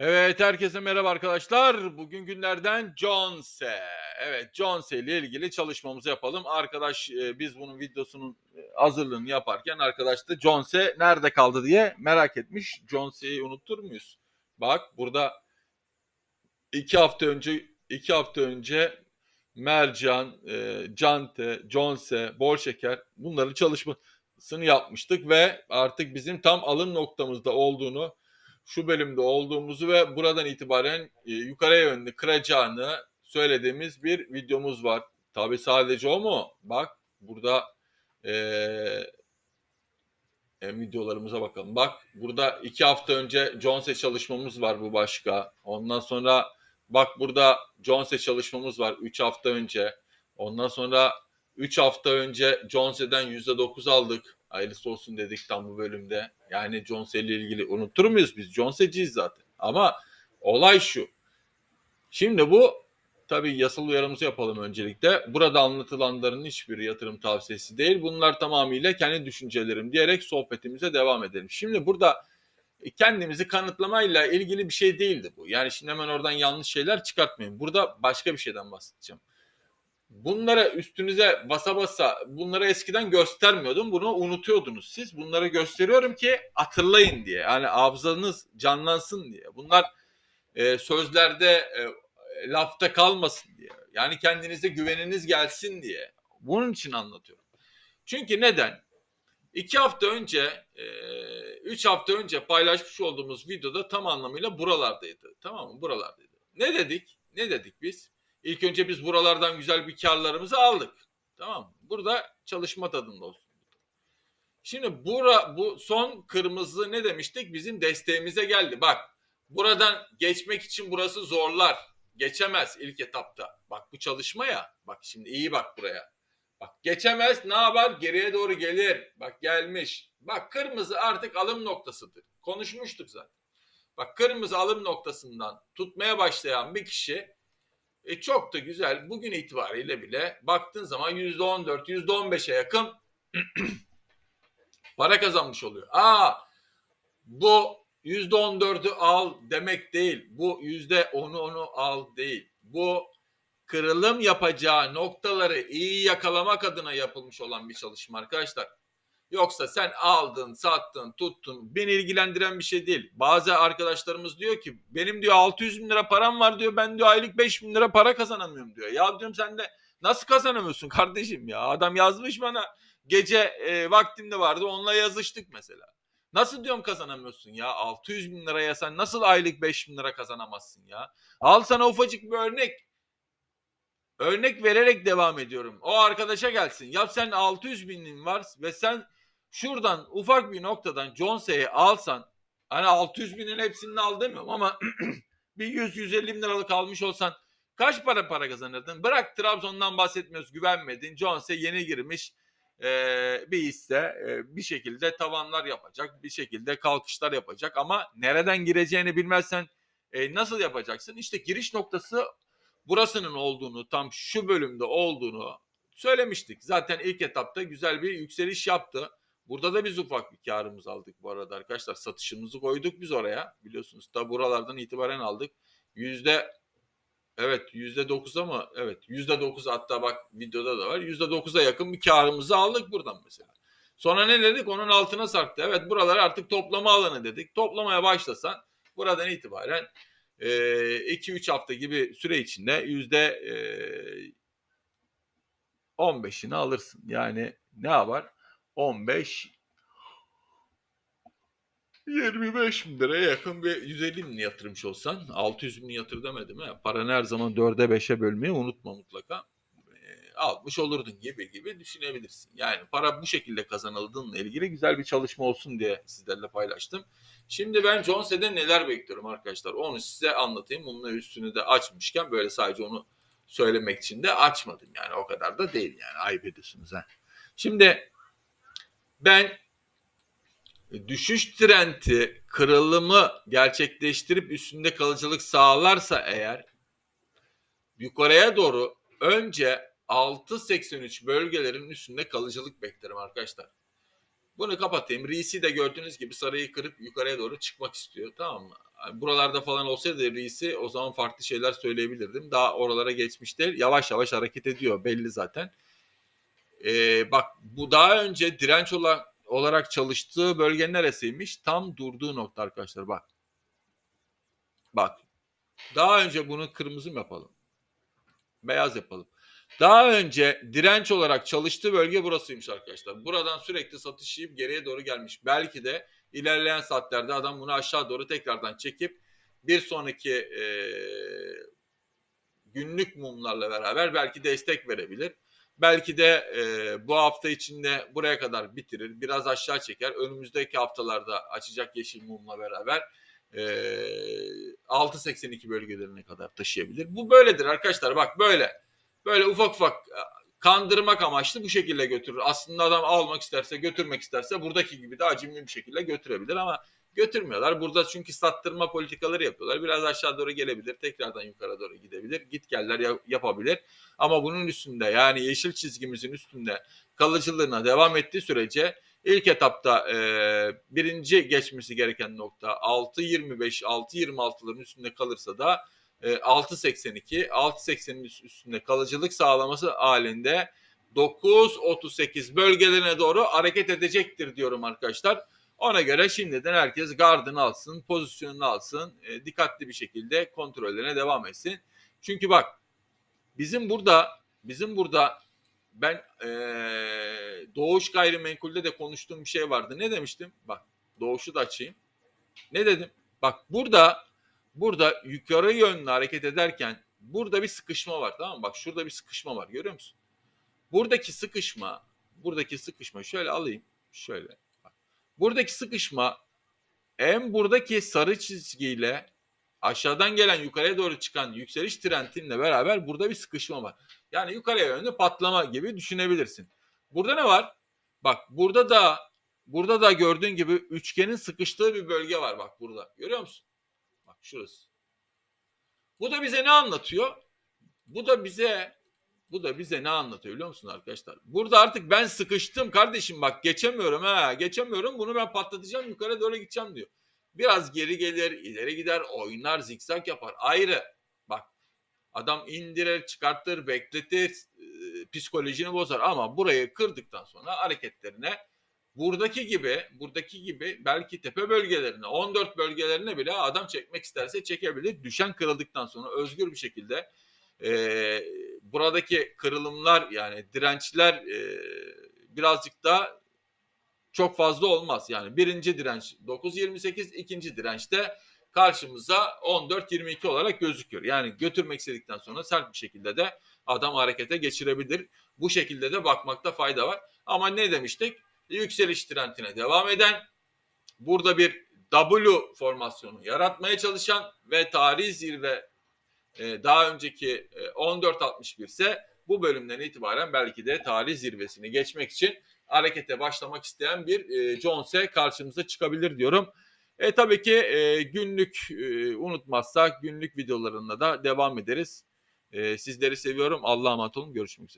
Evet, herkese merhaba arkadaşlar. Bugün günlerden Jonse. Evet, Jonse ile ilgili çalışmamızı yapalım. Arkadaş e, biz bunun videosunun e, hazırlığını yaparken arkadaş da Jonse nerede kaldı diye merak etmiş. Jonse'yi unutur muyuz? Bak burada iki hafta önce iki hafta önce Mercan, e, Cante, Jonse, Bol Şeker bunların çalışmasını yapmıştık ve artık bizim tam alım noktamızda olduğunu şu bölümde olduğumuzu ve buradan itibaren e, yukarıya yönlü kıracağını söylediğimiz bir videomuz var. Tabi sadece o mu? Bak burada e, e, videolarımıza bakalım. Bak burada iki hafta önce Jones'e çalışmamız var bu başka. Ondan sonra bak burada Jones'e çalışmamız var üç hafta önce. Ondan sonra üç hafta önce Jones'e'den %9 aldık. Hayırlısı olsun dedik tam bu bölümde. Yani Jones'e ile ilgili unutur muyuz biz? Jones'eciyiz zaten. Ama olay şu. Şimdi bu tabii yasal uyarımızı yapalım öncelikle. Burada anlatılanların hiçbir yatırım tavsiyesi değil. Bunlar tamamıyla kendi düşüncelerim diyerek sohbetimize devam edelim. Şimdi burada kendimizi kanıtlamayla ilgili bir şey değildi bu. Yani şimdi hemen oradan yanlış şeyler çıkartmayın. Burada başka bir şeyden bahsedeceğim. Bunlara üstünüze basa basa bunları eskiden göstermiyordum. Bunu unutuyordunuz siz. Bunları gösteriyorum ki hatırlayın diye. Yani hafızanız canlansın diye. Bunlar e, sözlerde e, lafta kalmasın diye. Yani kendinize güveniniz gelsin diye. Bunun için anlatıyorum. Çünkü neden? İki hafta önce, e, üç hafta önce paylaşmış olduğumuz videoda tam anlamıyla buralardaydı. Tamam mı? Buralardaydı. Ne dedik? Ne dedik biz? İlk önce biz buralardan güzel bir karlarımızı aldık. Tamam mı? Burada çalışma tadında olsun. Şimdi bura, bu son kırmızı ne demiştik? Bizim desteğimize geldi. Bak buradan geçmek için burası zorlar. Geçemez ilk etapta. Bak bu çalışma ya. Bak şimdi iyi bak buraya. Bak geçemez ne yapar? Geriye doğru gelir. Bak gelmiş. Bak kırmızı artık alım noktasıdır. Konuşmuştuk zaten. Bak kırmızı alım noktasından tutmaya başlayan bir kişi e, çok da güzel. Bugün itibariyle bile baktığın zaman %14, %15'e yakın para kazanmış oluyor. Aa bu %14'ü al demek değil. Bu %10'u onu al değil. Bu kırılım yapacağı noktaları iyi yakalamak adına yapılmış olan bir çalışma arkadaşlar. Yoksa sen aldın, sattın, tuttun. Beni ilgilendiren bir şey değil. Bazı arkadaşlarımız diyor ki benim diyor 600 bin lira param var diyor. Ben diyor aylık 5 bin lira para kazanamıyorum diyor. Ya diyorum sen de nasıl kazanamıyorsun kardeşim ya? Adam yazmış bana gece e, vaktimde vardı onunla yazıştık mesela. Nasıl diyorum kazanamıyorsun ya? 600 bin liraya sen nasıl aylık 5 bin lira kazanamazsın ya? Al sana ufacık bir örnek. Örnek vererek devam ediyorum. O arkadaşa gelsin. Ya sen 600 binin var ve sen şuradan ufak bir noktadan Jonse'yi alsan hani 600 binin hepsini al demiyorum ama bir 100-150 bin liralık almış olsan kaç para para kazanırdın? Bırak Trabzon'dan bahsetmiyoruz güvenmedin. Jonse yeni girmiş e, bir hisse e, bir şekilde tavanlar yapacak bir şekilde kalkışlar yapacak ama nereden gireceğini bilmezsen e, nasıl yapacaksın? İşte giriş noktası burasının olduğunu tam şu bölümde olduğunu söylemiştik. Zaten ilk etapta güzel bir yükseliş yaptı. Burada da biz ufak bir karımız aldık bu arada arkadaşlar. Satışımızı koyduk biz oraya. Biliyorsunuz da buralardan itibaren aldık. Yüzde evet yüzde dokuz ama evet yüzde dokuz hatta bak videoda da var. Yüzde dokuza yakın bir karımızı aldık buradan mesela. Sonra ne dedik? Onun altına sarktı. Evet buralar artık toplama alanı dedik. Toplamaya başlasan buradan itibaren 2-3 hafta gibi süre içinde yüzde 15'ini alırsın. Yani ne var? 15 25 bin liraya yakın bir 150 bin yatırmış olsan 600 bin yatır demedim ha. Paranı her zaman 4'e 5'e bölmeyi unutma mutlaka. E, almış olurdun gibi gibi düşünebilirsin. Yani para bu şekilde kazanıldığıyla ilgili güzel bir çalışma olsun diye sizlerle paylaştım. Şimdi ben Jones'e neler bekliyorum arkadaşlar. Onu size anlatayım. Bunun üstünü de açmışken böyle sadece onu söylemek için de açmadım. Yani o kadar da değil yani. Ayıp ediyorsunuz ha. Şimdi ben düşüş trendi kırılımı gerçekleştirip üstünde kalıcılık sağlarsa eğer yukarıya doğru önce 6.83 bölgelerin üstünde kalıcılık beklerim arkadaşlar. Bunu kapatayım. Reis'i de gördüğünüz gibi sarıyı kırıp yukarıya doğru çıkmak istiyor. Tamam mı? buralarda falan olsaydı reisi o zaman farklı şeyler söyleyebilirdim. Daha oralara geçmiş değil. Yavaş yavaş hareket ediyor belli zaten. Ee, bak bu daha önce direnç olan, olarak çalıştığı bölge neresiymiş? Tam durduğu nokta arkadaşlar bak. Bak. Daha önce bunu kırmızı mı yapalım? Beyaz yapalım. Daha önce direnç olarak çalıştığı bölge burasıymış arkadaşlar. Buradan sürekli satış yiyip geriye doğru gelmiş. Belki de ilerleyen saatlerde adam bunu aşağı doğru tekrardan çekip bir sonraki e, günlük mumlarla beraber belki destek verebilir. Belki de e, bu hafta içinde buraya kadar bitirir. Biraz aşağı çeker. Önümüzdeki haftalarda açacak yeşil mumla beraber e, 6.82 bölgelerine kadar taşıyabilir. Bu böyledir arkadaşlar. Bak böyle. Böyle ufak ufak e, kandırmak amaçlı bu şekilde götürür. Aslında adam almak isterse, götürmek isterse buradaki gibi de acimli bir şekilde götürebilir ama götürmüyorlar. Burada çünkü sattırma politikaları yapıyorlar. Biraz aşağı doğru gelebilir, tekrardan yukarı doğru gidebilir. Git geller ya- yapabilir. Ama bunun üstünde yani yeşil çizgimizin üstünde kalıcılığına devam ettiği sürece ilk etapta e, birinci geçmesi gereken nokta 6.25, 6.26'ların üstünde kalırsa da e, 6.82, 6.80'in üstünde kalıcılık sağlaması halinde 9.38 bölgelerine doğru hareket edecektir diyorum arkadaşlar. Ona göre şimdiden herkes gardını alsın, pozisyonunu alsın, e, dikkatli bir şekilde kontrollerine devam etsin. Çünkü bak bizim burada bizim burada ben e, Doğuş Gayrimenkul'de de konuştuğum bir şey vardı. Ne demiştim? Bak Doğuş'u da açayım. Ne dedim? Bak burada burada yukarı yönlü hareket ederken burada bir sıkışma var tamam mı? Bak şurada bir sıkışma var görüyor musun? Buradaki sıkışma buradaki sıkışma şöyle alayım. Şöyle. Buradaki sıkışma hem buradaki sarı çizgiyle aşağıdan gelen yukarıya doğru çıkan yükseliş trendinle beraber burada bir sıkışma var. Yani yukarıya yönlü patlama gibi düşünebilirsin. Burada ne var? Bak burada da burada da gördüğün gibi üçgenin sıkıştığı bir bölge var bak burada. Görüyor musun? Bak şurası. Bu da bize ne anlatıyor? Bu da bize bu da bize ne anlatıyor biliyor musun arkadaşlar? Burada artık ben sıkıştım kardeşim bak geçemiyorum ha geçemiyorum bunu ben patlatacağım yukarı doğru gideceğim diyor. Biraz geri gelir ileri gider oynar zikzak yapar ayrı. Bak adam indirir çıkartır bekletir psikolojini bozar ama burayı kırdıktan sonra hareketlerine buradaki gibi buradaki gibi belki tepe bölgelerine 14 bölgelerine bile adam çekmek isterse çekebilir. Düşen kırıldıktan sonra özgür bir şekilde e, buradaki kırılımlar yani dirençler e, birazcık da çok fazla olmaz. Yani birinci direnç 9.28, ikinci dirençte karşımıza 14.22 olarak gözüküyor. Yani götürmek istedikten sonra sert bir şekilde de adam harekete geçirebilir. Bu şekilde de bakmakta fayda var. Ama ne demiştik? Yükseliş trendine devam eden, burada bir W formasyonu yaratmaya çalışan ve tarihi zirve e, daha önceki e, 14.61 ise bu bölümden itibaren belki de tarih zirvesini geçmek için harekete başlamak isteyen bir e, Jones'e karşımıza çıkabilir diyorum. E tabii ki e, günlük e, unutmazsak günlük videolarında da devam ederiz. E, sizleri seviyorum. Allah'a emanet olun. Görüşmek üzere.